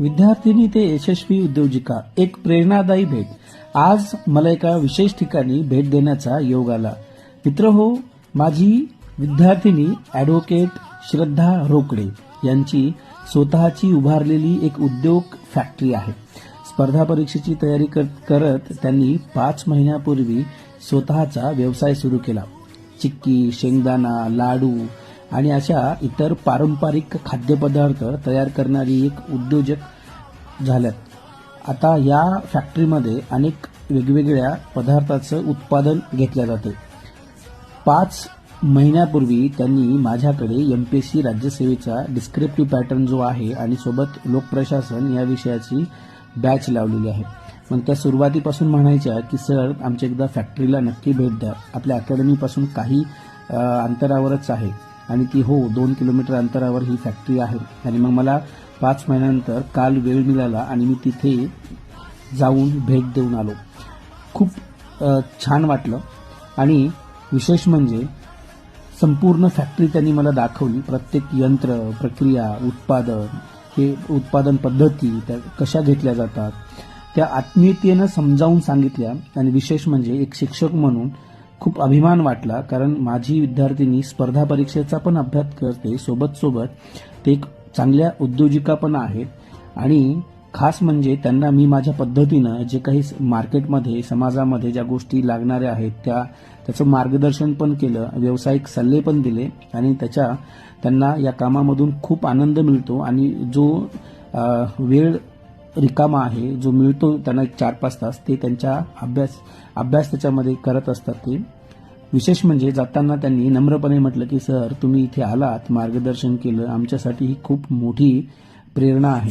विद्यार्थिनी ते यशस्वी उद्योजिका एक प्रेरणादायी भेट. आज मला एका विशेष ठिकाणी भेट देण्याचा योग आला. मित्र हो माझी विद्यार्थिनी ॲडव्होकेट श्रद्धा रोकडे यांची स्वतःची उभारलेली एक उद्योग फॅक्टरी आहे. स्पर्धा परीक्षेची तयारी करत त्यांनी पाच महिन्यापूर्वी स्वतःचा व्यवसाय सुरू केला. चिक्की शेंगदाणा लाडू आणि अशा इतर पारंपरिक खाद्यपदार्थ तयार करणारी एक उद्योजक झाल्यात. आता या फॅक्टरीमध्ये अनेक वेगवेगळ्या पदार्थाचं उत्पादन घेतलं जाते. पाच महिन्यापूर्वी त्यांनी माझ्याकडे एम पी एस सी राज्यसेवेचा डिस्क्रिप्टिव्ह पॅटर्न जो आहे आणि सोबत लोकप्रशासन या विषयाची बॅच लावलेली आहे. मग त्या सुरुवातीपासून म्हणायच्या की सर आमच्या एकदा फॅक्टरीला नक्की भेट द्या. आपल्या अकॅडमीपासून काही अंतरावरच आहे. आणि ती हो दोन किलोमीटर अंतरावर ही फॅक्टरी आहे. आणि मग मला पाच महिन्यानंतर काल वेळ मिळाला आणि मी तिथे जाऊन भेट देऊन आलो. खूप छान वाटलं. आणि विशेष म्हणजे संपूर्ण फॅक्टरी त्यांनी मला दाखवली. प्रत्येक यंत्र प्रक्रिया उत्पादन हे उत्पादन पद्धती त्या कशा घेतल्या जातात. त्या आत्मीयतेनं समजावून सांगितल्या. आणि विशेष म्हणजे एक शिक्षक म्हणून खूप अभिमान वाटला कारण माझी विद्यार्थिनी स्पर्धा परीक्षेचा पण अभ्यास करते. सोबत सोबत ते एक चांगल्या उद्योजिका पण आहेत. आणि खास म्हणजे त्यांना मी माझ्या पद्धतीनं जे काही मार्केटमध्ये समाजामध्ये ज्या गोष्टी लागणाऱ्या आहेत त्या त्याचं मार्गदर्शन पण केलं व्यावसायिक सल्ले पण दिले आणि त्याच्या त्यांना या कामामधून खूप आनंद मिळतो. आणि जो वेळ रिकामा आहे जो मिळतो त्यांना एक चार पाच तास ते त्यांच्या अभ्यास अभ्यास त्याच्यामध्ये करत असतात ते. विशेष म्हणजे जाताना त्यांनी नम्रपणे म्हटलं की सर तुम्ही इथे आलात मार्गदर्शन केलं आमच्यासाठी ही खूप मोठी प्रेरणा आहे.